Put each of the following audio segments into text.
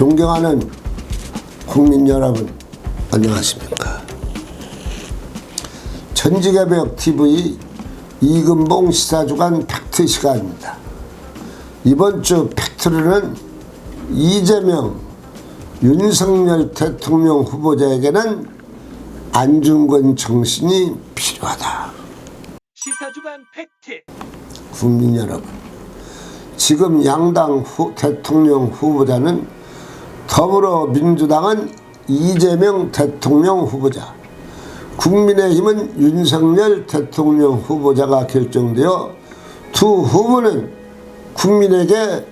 존경하는 국민 여러분, 안녕하십니까. 전직의 벽 TV 이금봉 시사주간 팩트 시간입니다. 이번 주 팩트로는 이재명, 윤석열 대통령 후보자에게는 안중근 정신이 필요하다. 시사주간 팩트 국민 여러분, 지금 양당 후, 대통령 후보자는 더불어민주당은 이재명 대통령 후보자, 국민의힘은 윤석열 대통령 후보자가 결정되어 두 후보는 국민에게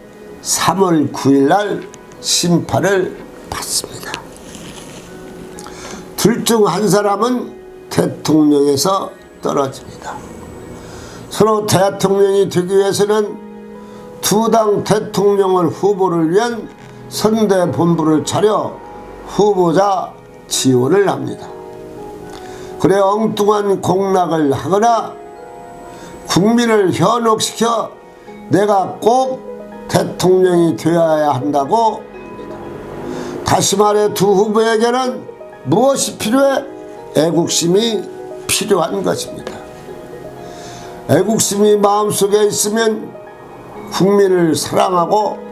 3월 9일 날 심판을 받습니다. 둘 중 한 사람은 대통령에서 떨어집니다. 서로 대통령이 되기 위해서는 두 당 대통령을 후보를 위한 선대 본부를 차려 후보자 지원을 합니다. 그래 엉뚱한 공락을 하거나 국민을 현혹시켜 내가 꼭 대통령이 되어야 한다고 다시 말해 두 후보에게는 무엇이 필요해? 애국심이 필요한 것입니다. 애국심이 마음속에 있으면 국민을 사랑하고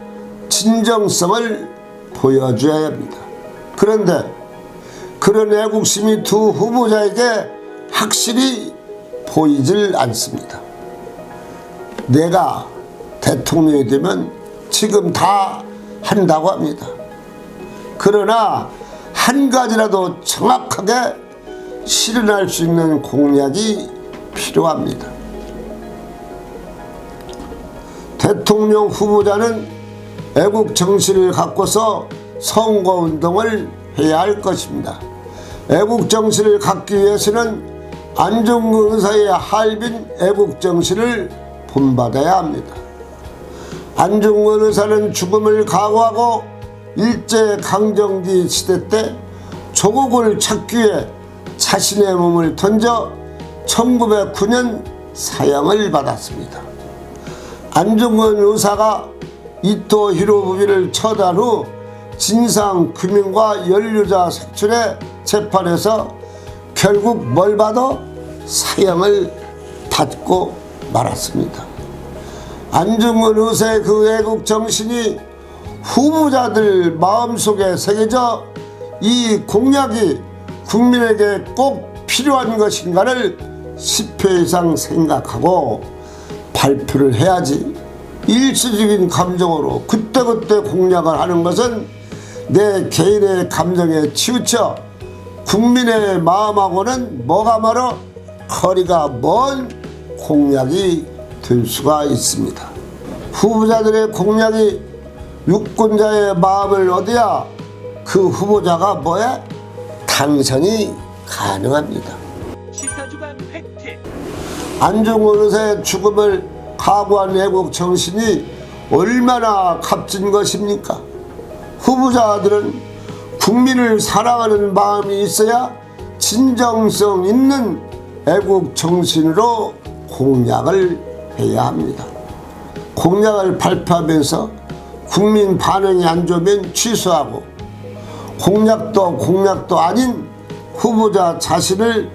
진정성을 보여줘야 합니다. 그런데 그런 애국심이 두 후보자에게 확실히 보이질 않습니다. 내가 대통령이 되면 지금 다 한다고 합니다. 그러나 한 가지라도 정확하게 실현할 수 있는 공약이 필요합니다. 대통령 후보자는 애국 정신을 갖고서 선거 운동을 해야 할 것입니다. 애국 정신을 갖기 위해서는 안중근 의사의 할빈 애국 정신을 본받아야 합니다. 안중근 의사는 죽음을 각오하고 일제 강점기 시대 때 조국을 찾기 위해 자신의 몸을 던져 1909년 사형을 받았습니다. 안중근 의사가 이토 히로부미를 처단 후 진상 규명과 연루자 색출의 재판에서 결국 뭘 받아 사형을 받고 말았습니다. 안중근 의사의 그 애국 정신이 후보자들 마음속에 새겨져 이 공약이 국민에게 꼭 필요한 것인가를 10회 이상 생각하고 발표를 해야지 일시적인 감정으로 그때그때 공약을 하는 것은 내 개인의 감정에 치우쳐 국민의 마음하고는 뭐가 멀어 거리가 먼 공약이 될 수가 있습니다. 후보자들의 공약이 유권자의 마음을 얻어야 그 후보자가 뭐야? 당선이 가능합니다. 안중근 의사의 죽음을 각오한 애국 정신이 얼마나 값진 것입니까? 후보자들은 국민을 사랑하는 마음이 있어야 진정성 있는 애국 정신으로 공약을 해야 합니다. 공약을 발표하면서 국민 반응이 안 좋으면 취소하고 공약도 공약도 아닌 후보자 자신을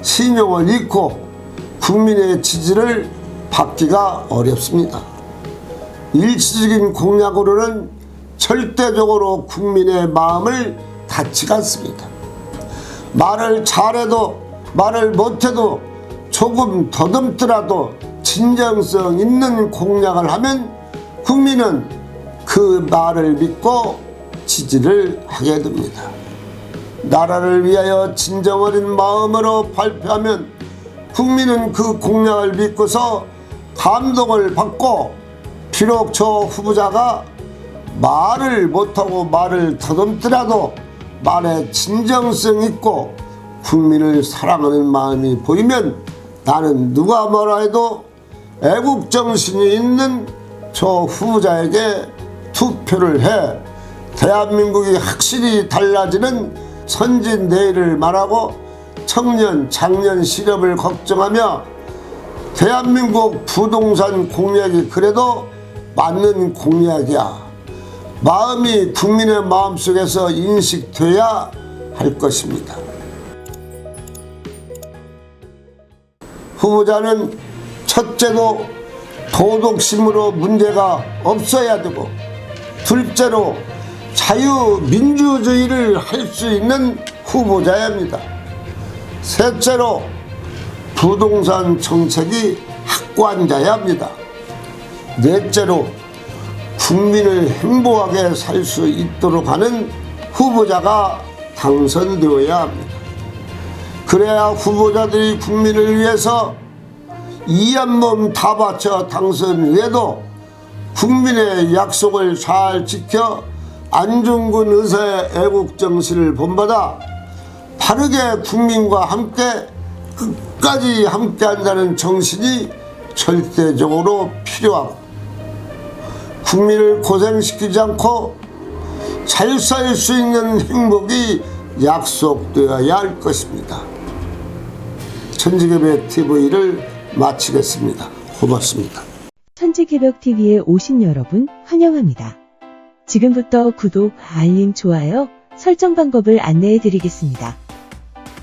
신용을 잃고 국민의 지지를 받기가 어렵습니다. 일시적인 공약으로는 절대적으로 국민의 마음을 닫지가 않습니다. 말을 잘해도 말을 못해도 조금 더듬더라도 진정성 있는 공약을 하면 국민은 그 말을 믿고 지지를 하게 됩니다. 나라를 위하여 진정 어린 마음으로 발표하면 국민은 그 공약을 믿고서 감동을 받고 비록 저 후보자가 말을 못하고 말을 더듬더라도 말에 진정성 있고 국민을 사랑하는 마음이 보이면 나는 누가 뭐라 해도 애국 정신이 있는 저 후보자에게 투표를 해 대한민국이 확실히 달라지는 선진 내일을 말하고 청년 장년 실업을 걱정하며 대한민국 부동산 공약이 그래도 맞는 공약이야. 마음이 국민의 마음속에서 인식돼야 할 것입니다. 후보자는 첫째로 도덕심으로 문제가 없어야 되고 둘째로 자유민주주의를 할 수 있는 후보자야 합니다. 셋째로 부동산 정책이 확고한자야 합니다. 넷째로 국민을 행복하게 살 수 있도록 하는 후보자가 당선되어야 합니다. 그래야 후보자들이 국민을 위해서 이 한 몸 다 바쳐 당선해도 국민의 약속을 잘 지켜 안중근 의사의 애국 정신을 본받아 바르게 국민과 함께 끝까지 함께 한다는 정신이 절대적으로 필요하고 국민을 고생시키지 않고 잘 살 수 있는 행복이 약속되어야 할 것입니다. 천지개배 TV를 마치겠습니다. 고맙습니다. 천지개벽TV에 오신 여러분 환영합니다. 지금부터 구독, 알림, 좋아요, 설정 방법을 안내해 드리겠습니다.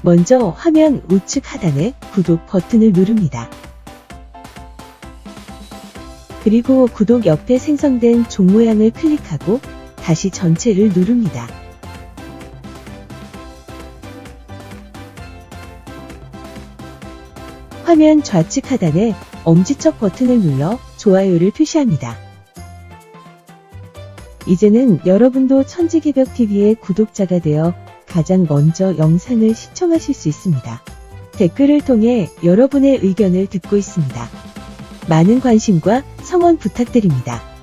먼저 화면 우측 하단에 구독 버튼을 누릅니다. 그리고 구독 옆에 생성된 종 모양을 클릭하고 다시 전체를 누릅니다. 화면 좌측 하단에 엄지척 버튼을 눌러 좋아요를 표시합니다. 이제는 여러분도 천지개벽TV의 구독자가 되어 가장 먼저 영상을 시청하실 수 있습니다. 댓글을 통해 여러분의 의견을 듣고 있습니다. 많은 관심과 성원 부탁드립니다.